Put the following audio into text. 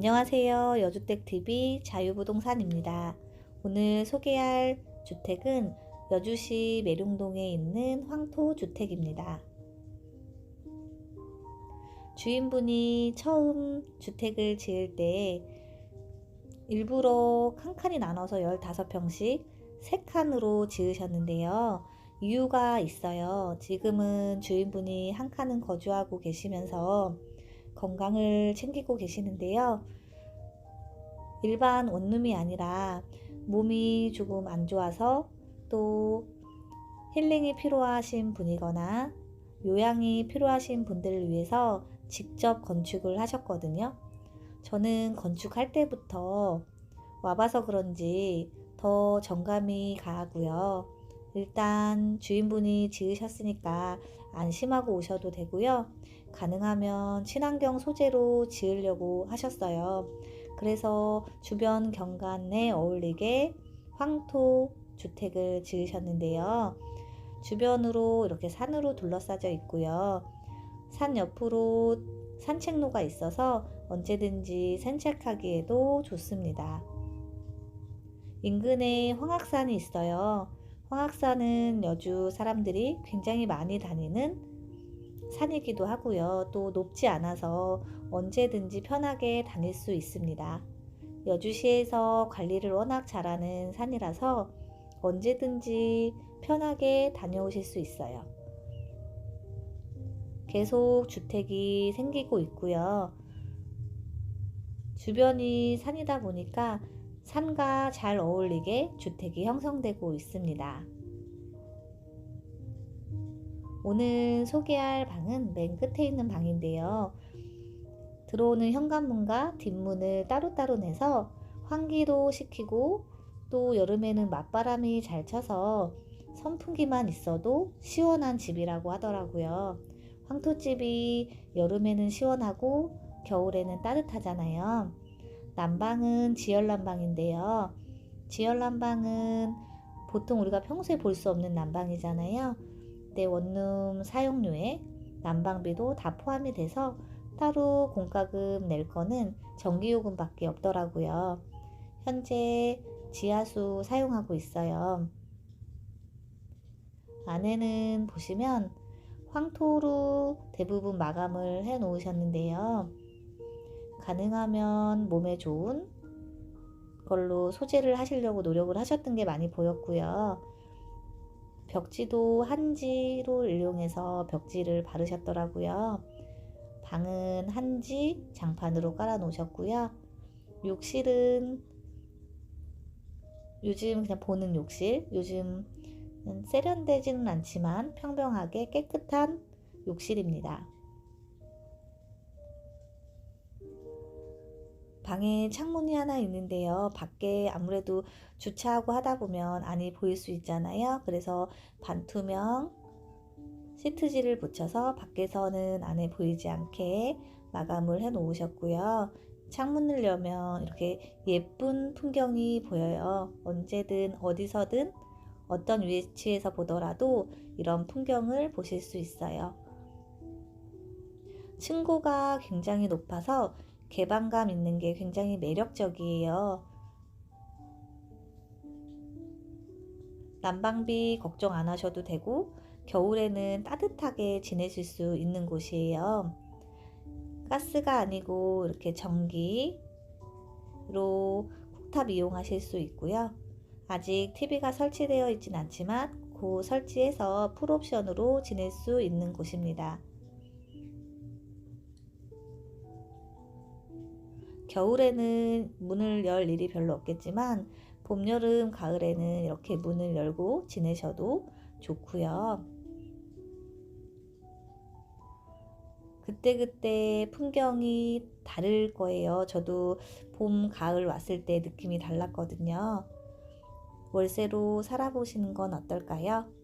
안녕하세요. 여주택TV 자유부동산입니다. 오늘 소개할 주택은 여주시 매룡동에 있는 황토주택입니다. 주인분이 처음 주택을 지을 때 일부러 칸칸이 나눠서 15평씩 3칸으로 지으셨는데요. 이유가 있어요. 지금은 주인분이 한 칸은 거주하고 계시면서 건강을 챙기고 계시는데요. 일반 원룸이 아니라 몸이 조금 안 좋아서 또 힐링이 필요하신 분이거나 요양이 필요하신 분들을 위해서 직접 건축을 하셨거든요. 저는 건축할 때부터 와봐서 그런지 더 정감이 가고요. 일단 주인분이 지으셨으니까 안심하고 오셔도 되고요. 가능하면 친환경 소재로 지으려고 하셨어요. 그래서 주변 경관에 어울리게 황토 주택을 지으셨는데요. 주변으로 이렇게 산으로 둘러싸져 있고요. 산 옆으로 산책로가 있어서 언제든지 산책하기에도 좋습니다. 인근에 황악산이 있어요. 황악산은 여주 사람들이 굉장히 많이 다니는 산이기도 하고요. 또 높지 않아서 언제든지 편하게 다닐 수 있습니다. 여주시에서 관리를 워낙 잘하는 산이라서 언제든지 편하게 다녀오실 수 있어요. 계속 주택이 생기고 있고요. 주변이 산이다 보니까 산과 잘 어울리게 주택이 형성되고 있습니다. 오늘 소개할 방은 맨 끝에 있는 방인데요. 들어오는 현관문과 뒷문을 따로따로 내서 환기도 시키고 또 여름에는 맞바람이 잘 쳐서 선풍기만 있어도 시원한 집이라고 하더라고요. 황토집이 여름에는 시원하고 겨울에는 따뜻하잖아요. 난방은 지열 난방인데요. 지열 난방은 보통 우리가 평소에 볼 수 없는 난방이잖아요. 내 원룸 사용료에 난방비도 다 포함이 돼서 따로 공과금 낼 거는 전기요금밖에 없더라고요. 현재 지하수 사용하고 있어요. 안에는 보시면 황토로 대부분 마감을 해 놓으셨는데요. 가능하면 몸에 좋은 걸로 소재를 하시려고 노력을 하셨던 게 많이 보였고요. 벽지도 한지로 이용해서 벽지를 바르셨더라고요. 방은 한지 장판으로 깔아 놓으셨고요. 욕실은 요즘 그냥 보는 욕실, 요즘 세련되지는 않지만 평평하게 깨끗한 욕실입니다. 방에 창문이 하나 있는데요. 밖에 아무래도 주차하고 하다 보면 안이 보일 수 있잖아요. 그래서 반투명 시트지를 붙여서 밖에서는 안에 보이지 않게 마감을 해 놓으셨고요. 창문을 열면 이렇게 예쁜 풍경이 보여요. 언제든 어디서든 어떤 위치에서 보더라도 이런 풍경을 보실 수 있어요. 층고가 굉장히 높아서 개방감 있는 게 굉장히 매력적이에요. 난방비 걱정 안 하셔도 되고 겨울에는 따뜻하게 지내실 수 있는 곳이에요. 가스가 아니고 이렇게 전기로 쿡탑 이용하실 수 있고요. 아직 TV가 설치되어 있진 않지만 그 설치해서 풀옵션으로 지낼 수 있는 곳입니다. 겨울에는 문을 열 일이 별로 없겠지만 봄, 여름, 가을에는 이렇게 문을 열고 지내셔도 좋고요. 그때그때 풍경이 다를 거예요. 저도 봄, 가을 왔을 때 느낌이 달랐거든요. 월세로 살아보시는 건 어떨까요?